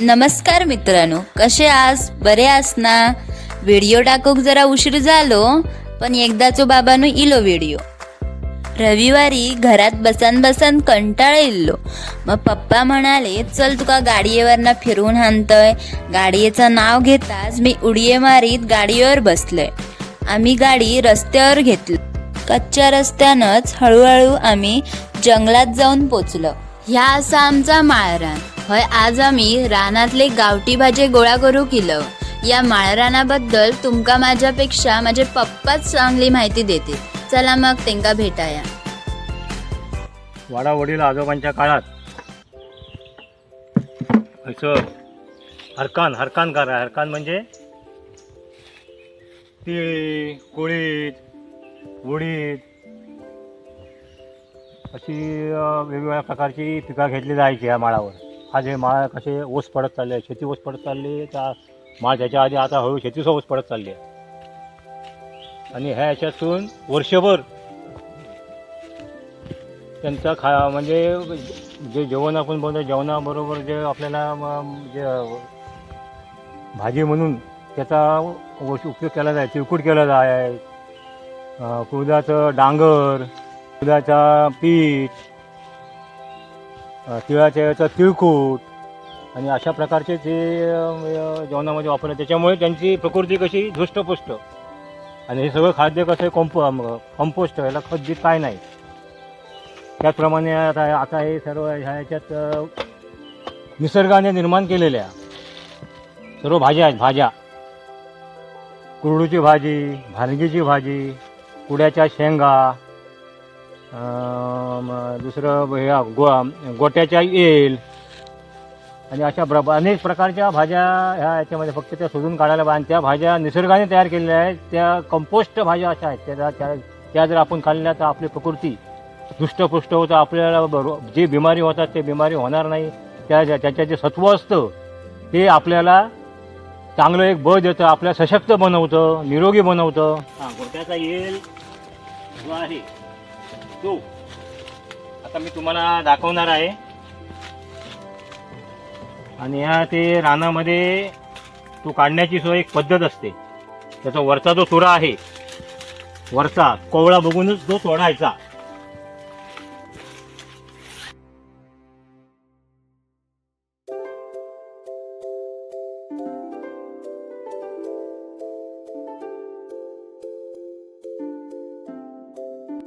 नमस्कार मित्रांनो कसे आस बरे आस ना? व्हिडिओ टाकूक जरा उशीर झालो पण एकदाचो बाबानो इलो व्हिडिओ. रविवारी घरात बसान बसान कंटाळ इल्लो मग पप्पा म्हणाले चल तुका गाडीवरनं फिरून आणतोय. गाडीचं नाव घेताच मी उडये मारीत गाडीवर बसलोय. आम्ही गाडी रस्त्यावर घेतली. कच्च्या रस्त्यानंच हळूहळू आम्ही जंगलात जाऊन पोचलो. ह्या असा आमचा माळरान. होय आज आम्ही रानातले गावठी भाजे गोळा करू किलो. या माळरानाबद्दल तुमका माझ्यापेक्षा माझे पप्पाच चांगली माहिती देते चला मग तेंका भेटाया. वाडावडील आजोबांच्या काळात. असं हरकान हरकान करा. हरकान म्हणजे? तिळी कुळीत उडीद. अशी वेगवेगळ्या प्रकारची पिकं घेतली जायची या माळावर. आज हे माळ कसे ओस पडत चालले आहे शेती ओस पडत चालली त्या माळ त्याच्या आधी आता हळू शेतीचा ओस पडत चालली आहे. आणि ह्या याच्यातून वर्षभर त्यांचा खा म्हणजे जे जेवण आपण बनवतो जेवणाबरोबर जे आपल्याला जे भाजी म्हणून त्याचा व- उपयोग केला जाय तिळकूट केला जाय. कुदाचं कुळदाचं डांगर कुळदाचा पीठ तिळाच्या याचं तिळकूट आणि अशा प्रकारचे ते जेवणामध्ये वापरले त्याच्यामुळे त्यांची प्रकृती कशी धृष्टपुष्ट आणि हे सगळं खाद्य कसं आहे कंपो कंपोस्ट याला खत बीत काय नाही. त्याचप्रमाणे आता आता हे सर्व ह्या ह्याच्यात निसर्गाने निर्माण केलेल्या सर्व भाज्या आहेत भाज्या. कुरडूची भाजी भानगीची भाजी कुड्याच्या शेंगा दुसरं ह्या गो गोट्याच्या येल. आणि अशा प्र अनेक प्रकारच्या भाज्या ह्या याच्यामध्ये फक्त त्या शोधून काढायला पाहिजे आणि त्या भाज्या निसर्गाने तयार केलेल्या आहेत. त्या कंपोस्ट भाज्या अशा आहेत. त्या त्या त्या जर आपण खाल्ल्या तर आपली प्रकृती दृष्टपुष्ट होतं. आपल्याला बरोबर जे बिमारी होतात ते बिमारी होणार नाही. त्या ज्या- जे सत्व असतं ते आपल्याला चांगलं एक बळ देतं. आपल्याला सशक्त बनवतं निरोगी बनवतं. हां गोट्याचा येल जो आहे तो. आता मी तुम्हाला दाखवणार आहे. आणि ह्या ते रानामध्ये तो काढण्याची सोय एक पद्धत असते. त्याचा वरचा जो सोरा आहे वरचा कोवळा बघूनच तो सोडायचा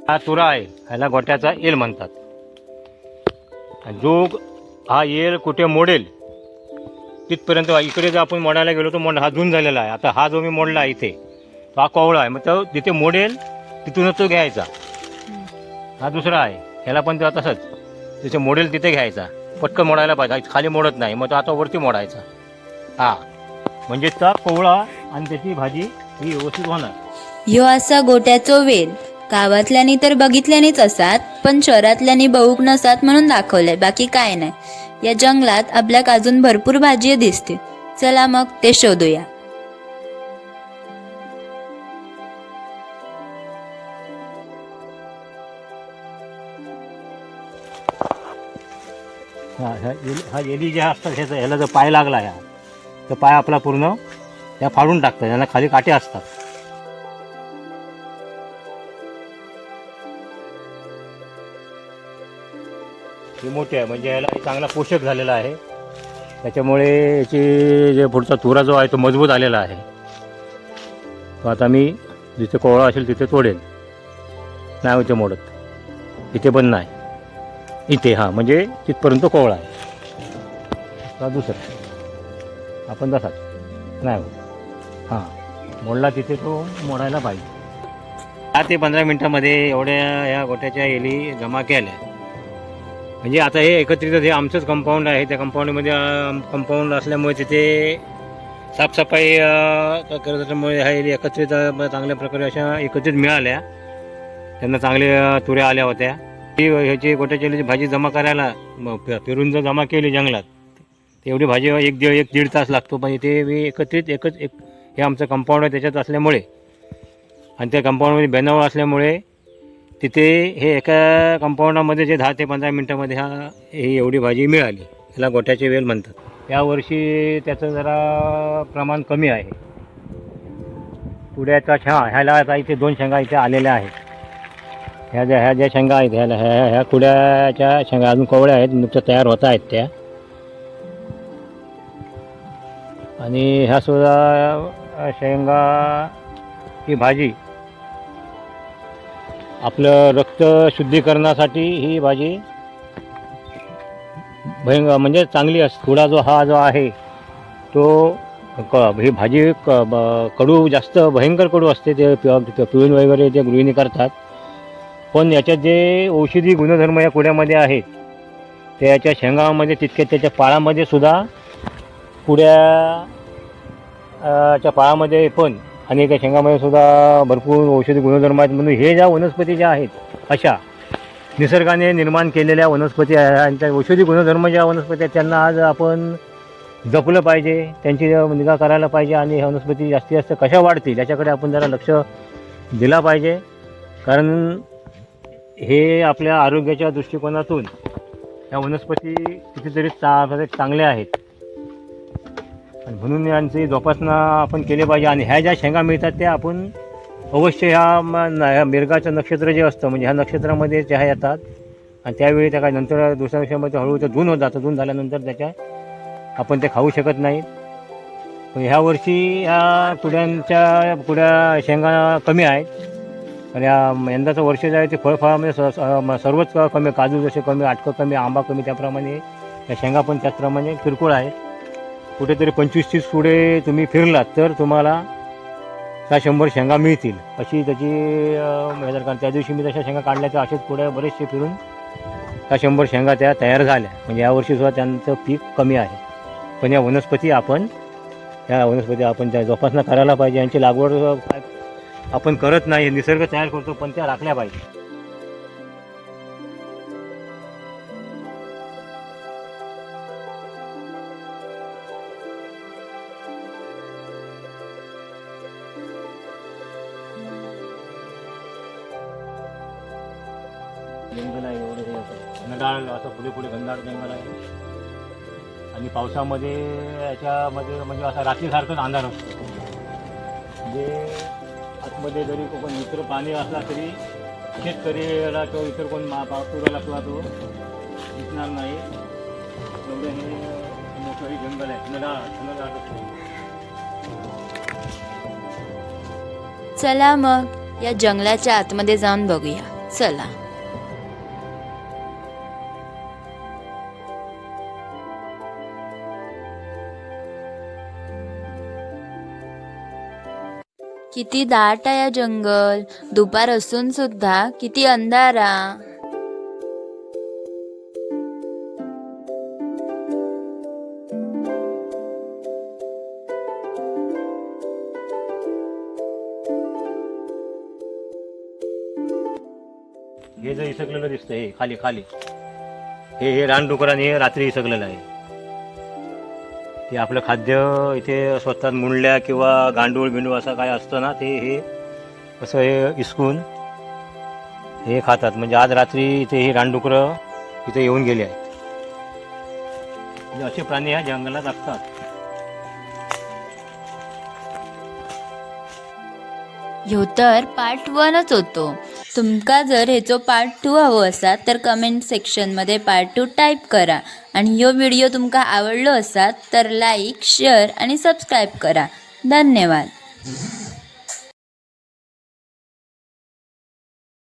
हा तुरा आहे. ह्याला गोट्याचा येल म्हणतात. जो हा येल कुठे मोडेल? तिथपर्यंत इकडे जर आपण मोडायला गेलो तर मोड हा जून झालेला आहे. आता हा जो मी मोडला आहे इथे तो हा कोवळा आहे. मग तो जिथे मोडेल तिथूनच तो घ्यायचा. हा दुसरा आहे. ह्याला पण तो तसंच जिथे मोडेल तिथे घ्यायचा. पटकन मोडायला पाहिजे. खाली मोडत नाही मग तो आता वरती मोडायचा. हा. म्हणजे त्या कोवळा आणि त्याची भाजी ही व्यवस्थित होणार. ह्यो असा गोट्याचो वेल. गावातल्यानी तर बघितल्यानीच असतात पण शहरातल्यानी बहुक नसतात म्हणून दाखवलंय बाकी काय नाही. या जंगलात आपल्याक अजून भरपूर भाजी दिसते चला मग ते शोधूया. हा ह्या एली हा एली ज्या असतात ह्याचा ह्याला जर पाय लागला ह्या तर पाय आपला पूर्ण त्या फाडून टाकतात याला खाली काटे असतात. हे मोठी आहे. म्हणजे याला चांगला पोषक झालेला आहे. त्याच्यामुळे याची जे पुढचा तुरा जो आहे तो मजबूत आलेला आहे. तो आता मी जिथे कोवळा असेल तिथे तोडेल नाही होते मोडत. इथे पण नाही. इथे हां म्हणजे तिथपर्यंत कोवळा आहे. हा दुसरं. आपण तसाच. नाही होत. हां मोडला तिथे तो मोडायला पाहिजे. दहा ते पंधरा मिनटामध्ये एवढ्या या गोट्याच्या एली जमा केल्या. म्हणजे आता हे एकत्रित हे आमचंच कंपाऊंड आहे. त्या कंपाऊंडमध्ये कंपाऊंड असल्यामुळे तिथे साफसफाई करत असल्यामुळे ह्या एकत्रित चांगल्या प्रकारे अशा एकत्रित मिळाल्या. त्यांना चांगल्या तुऱ्या आल्या होत्या. ती ह्याची गोट्याची भाजी जमा करायला फिरून जर जमा केली जंगलात तेवढी एवढी भाजी एक दीड एक दीड तास लागतो. पण इथे मी एकत्रित एकच एक हे आमचं कंपाऊंड आहे त्याच्यात असल्यामुळे. आणि त्या कंपाऊंडमध्ये बेनावळ असल्यामुळे तिथे हे एका कंपाऊंडामध्ये जे दहा ते पंधरा मिनटामध्ये हा ही एवढी भाजी मिळाली. ह्याला गोट्याचे वेल म्हणतात. यावर्षी त्याचं जरा प्रमाण कमी आहे. पुढ्याचा छा ह्याला आता इथे दोन शेंगा इथे आलेल्या आहेत. ह्या ज्या ह्या ज्या शेंगा आहेत ह्याला ह्या ह्या कुड्याच्या शेंगा अजून कोवळ्या आहेत नुकत्या तयार होत आहेत त्या. आणि ह्या सुद्धा शेंगा ही भाजी आपलं रक्त शुद्धीकरणासाठी ही भाजी भयंकर म्हणजे चांगली असते थोडा जो हा जो आहे तो क ही भाजी क ब- कडू जास्त भयंकर कडू असते ते पिळून वगैरे ते गृहिणी करतात. पण याच्यात जे औषधी गुणधर्म या कुड्यामध्ये आहेत ते याच्या शेंगामध्ये तितके त्याच्या पाळामध्ये सुद्धा कुड्याच्या पाळामध्ये पण आणि त्या शेंगामध्ये सुद्धा भरपूर औषधी गुणधर्म आहेत म्हणून हे ज्या वनस्पती ज्या आहेत अशा निसर्गाने निर्माण केलेल्या वनस्पती आहे आणि त्या औषधी गुणधर्म ज्या वनस्पती आहेत त्यांना आज आपण जपलं पाहिजे त्यांची निगा करायला पाहिजे आणि ह्या वनस्पती जास्तीत जास्त कशा वाढतील याच्याकडे आपण जरा लक्ष दिला पाहिजे. कारण हे आपल्या आरोग्याच्या दृष्टिकोनातून ह्या वनस्पती कितीतरी चा चांगल्या आहेत. आणि म्हणून यांची जोपासना आपण केली पाहिजे. आणि ह्या ज्या शेंगा मिळतात त्या आपण अवश्य ह्या म- ह्या मिरगाचं नक्षत्र जे असतं म्हणजे ह्या नक्षत्रामध्ये त्या येतात आणि त्यावेळी त्या काय नंतर दुसऱ्या दिवसामध्ये हळूहळू ते धुन होत जातं धुन झाल्यानंतर त्याच्या आपण ते खाऊ शकत नाहीत. पण ह्या वर्षी ह्या कुड्यांच्या कुड्या शेंगा कमी आहेत. आणि या यंदाचं वर्ष जे आहे ते फळफळामध्ये स- म- सर्वच कमी काजू जसे कमी आटकं कमी आंबा कमी त्याप्रमाणे त्या शेंगा पण त्याचप्रमाणे किरकोळ आहेत. कुठेतरी पंचवीस तीस पुढे तुम्ही फिरलात तर तुम्हाला त्या शंभर शेंगा मिळतील. अशी त्याची अं, कारण त्या दिवशी मी तशा शेंगा काढल्याच्या असेच पुढे बरेचसे फिरून त्या शंभर शेंगा त्या तयार झाल्या. म्हणजे यावर्षी सुद्धा त्यांचं पीक कमी आहे. पण या वनस्पती आपण या वनस्पती आपण त्या जोपासना करायला पाहिजे. यांची लागवड काय आपण करत नाही निसर्ग तयार करतो पण त्या राखल्या पाहिजे. जंगल असं घनदाट असं पुढे पुढे घनदाट जंगल आहे. आणि पावसामध्ये याच्यामध्ये म्हणजे असा रात्रीसारखंच अंधार असतो. म्हणजे आतमध्ये जरी कोण मित्र पाणी असला तरी शेतकरीला तो इतर कोण मा पावसाला किंवा तो दिसणार नाही. एवढं हे मोठं हे जंगल आहे. घनदाट घनदाट असतो. चला मग या जंगलाच्या आतमध्ये जाऊन बघूया. चला. किती दाट आहे या जंगल. दुपार असून सुद्धा किती अंधारा. हे जे इसकलेलं दिसतं हे खाली खाली. हे हे रानडुकराने हे रात्री इसकलेलं आहे. ते आपलं खाद्य इथे स्वतः मुंडल्या किंवा गांडूळ बिंडूळ असं काय असतं ना ते हे असं हे इसकून हे खातात. म्हणजे आज रात्री इथे ही रानडुकरं इथे येऊन गेले आहेत. म्हणजे असे प्राणी ह्या जंगलात असतात. ह्यो तर पार्ट वनच होतो. तुमका जर हेचो पार्ट टू हवो असा तर कमेंट सेक्शनमध्ये पार्ट टू टाईप करा. आणि ह्यो व्हिडिओ तुमका आवडलो असा तर लाईक शेअर आणि सबस्क्राईब करा. धन्यवाद.